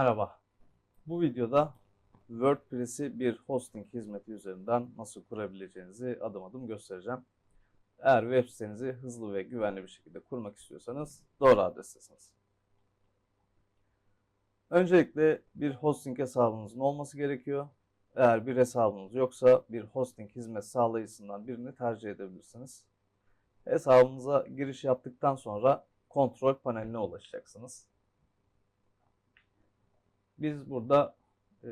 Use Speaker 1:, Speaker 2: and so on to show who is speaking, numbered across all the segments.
Speaker 1: Merhaba. Bu videoda WordPress'i bir hosting hizmeti üzerinden nasıl kurabileceğinizi adım adım göstereceğim. Eğer web sitenizi hızlı ve güvenli bir şekilde kurmak istiyorsanız doğru adrestesiniz. Öncelikle bir hosting hesabınızın olması gerekiyor. Eğer bir hesabınız yoksa bir hosting hizmet sağlayıcısından birini tercih edebilirsiniz. Hesabınıza giriş yaptıktan sonra kontrol paneline ulaşacaksınız. Biz burada e,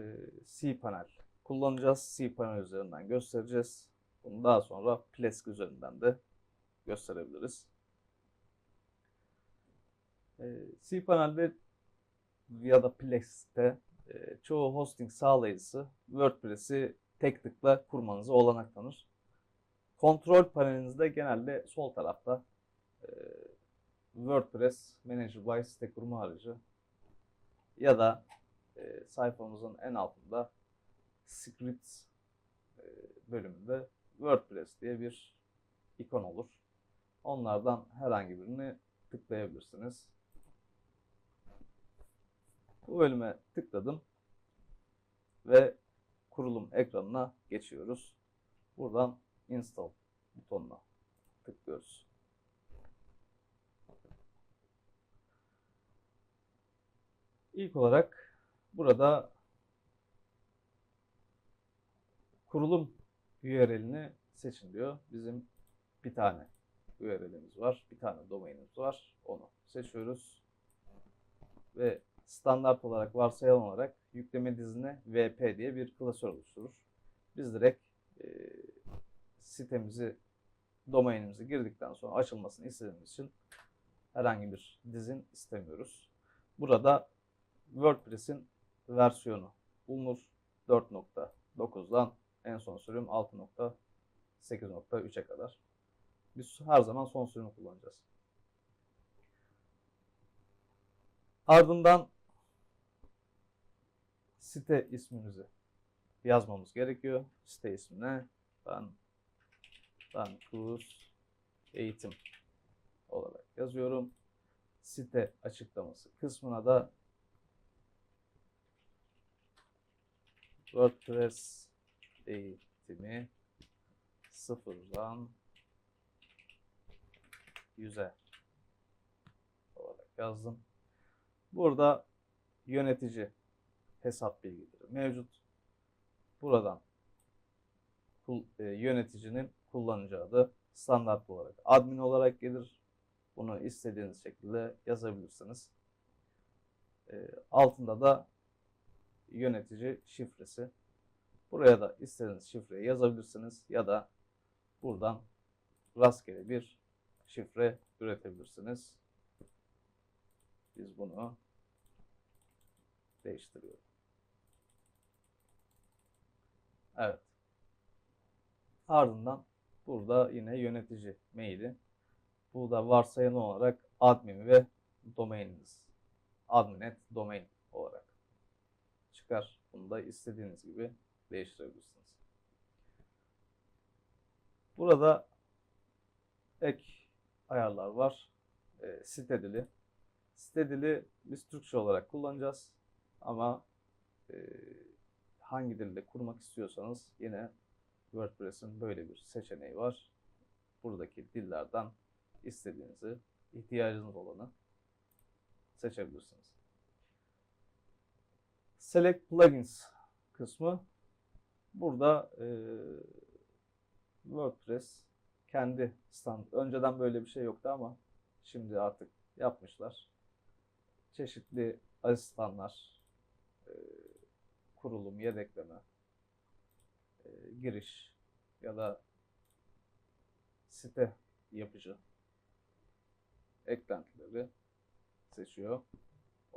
Speaker 1: cPanel kullanacağız. cPanel üzerinden göstereceğiz. Bunu daha sonra Plesk üzerinden de gösterebiliriz. E, cPanel'de ya da Plesk'te e, çoğu hosting sağlayıcısı WordPress'i tek tıkla kurmanıza olanak tanır. Kontrol panelinizde genelde sol tarafta e, WordPress Manager by site kurma aracı ya da e, sayfamızın en altında Scripts e, bölümünde WordPress diye bir ikon olur. Onlardan herhangi birini tıklayabilirsiniz. Bu bölüme tıkladım ve kurulum ekranına geçiyoruz. Buradan install butonuna tıklıyoruz. İlk olarak burada kurulum URL'ini seçin diyor. Bizim bir tane URL'imiz var. Bir tane domainimiz var. Onu seçiyoruz. Ve standart olarak varsayılan olarak yükleme dizine VP diye bir klasör oluşturur. Biz direkt e, sitemizi, domainimizi girdikten sonra açılmasını istediğimiz için herhangi bir dizin istemiyoruz. Burada WordPress'in versiyonu bulunur. 4.9'dan en son sürüm 6.8.3'e kadar. Biz her zaman son sürümü kullanacağız. Ardından site ismimizi yazmamız gerekiyor. Site ismine ben ben kurs eğitim olarak yazıyorum. Site açıklaması kısmına da WordPress eğitimi sıfırdan yüze olarak yazdım. Burada yönetici hesap bilgileri mevcut. Buradan e, yöneticinin kullanıcı adı standart olarak admin olarak gelir. Bunu istediğiniz şekilde yazabilirsiniz. E, altında da yönetici şifresi. Buraya da istediğiniz şifreyi yazabilirsiniz ya da buradan rastgele bir şifre üretebilirsiniz. Biz bunu değiştiriyoruz. Evet. Ardından burada yine yönetici maili. Bu da varsayılan olarak admin ve domaininiz. Adminet domain çıkar. Bunu da istediğiniz gibi değiştirebilirsiniz. Burada ek ayarlar var. E, site dili. Site dili biz Türkçe olarak kullanacağız. Ama e, hangi dilde kurmak istiyorsanız yine WordPress'in böyle bir seçeneği var. Buradaki dillerden istediğinizi, ihtiyacınız olanı seçebilirsiniz. Select Plugins kısmı burada e, WordPress kendi stand. Önceden böyle bir şey yoktu ama şimdi artık yapmışlar. Çeşitli asistanlar, e, kurulum, yedekleme, e, giriş ya da site yapıcı eklentileri seçiyor.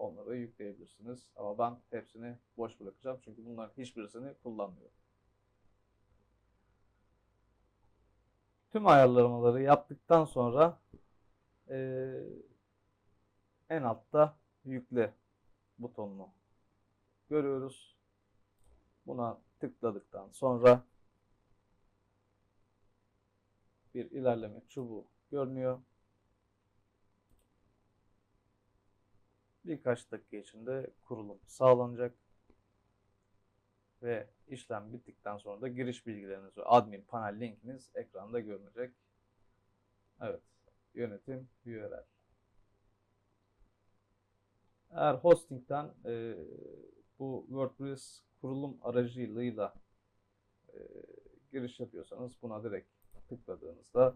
Speaker 1: Onları yükleyebilirsiniz. Ama ben hepsini boş bırakacağım. Çünkü bunların hiçbirisini kullanmıyorum. Tüm ayarlamaları yaptıktan sonra e, en altta yükle butonunu görüyoruz. Buna tıkladıktan sonra bir ilerleme çubuğu görünüyor. Birkaç dakika içinde kurulum sağlanacak. Ve işlem bittikten sonra da giriş bilgileriniz ve admin panel linkiniz ekranda görünecek. Evet. Yönetim URL. Eğer hosting'den e, bu WordPress kurulum aracılığıyla e, giriş yapıyorsanız buna direkt tıkladığınızda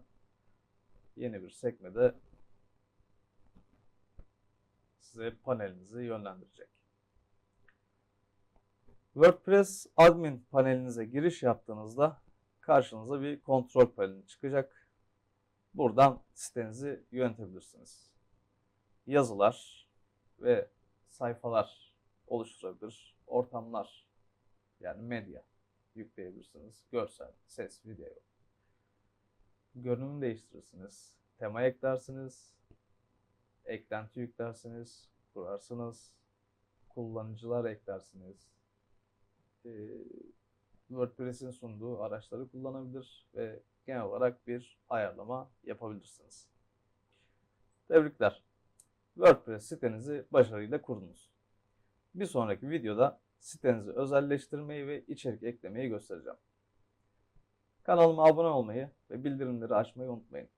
Speaker 1: yeni bir sekmede size panelinizi yönlendirecek. WordPress admin panelinize giriş yaptığınızda karşınıza bir kontrol paneli çıkacak. Buradan sitenizi yönetebilirsiniz. Yazılar ve sayfalar oluşturabilir. Ortamlar yani medya yükleyebilirsiniz. Görsel, ses, video. Görünümü değiştirirsiniz. Tema eklersiniz. Eklenti yüklersiniz. Kurarsınız. Kullanıcılar eklersiniz. Ee, WordPress'in sunduğu araçları kullanabilir ve genel olarak bir ayarlama yapabilirsiniz. Tebrikler. WordPress sitenizi başarıyla kurdunuz. Bir sonraki videoda sitenizi özelleştirmeyi ve içerik eklemeyi göstereceğim. Kanalıma abone olmayı ve bildirimleri açmayı unutmayın.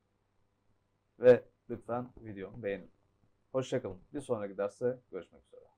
Speaker 1: Ve lütfen videomu beğenin. Hoşçakalın. Bir sonraki derste görüşmek üzere.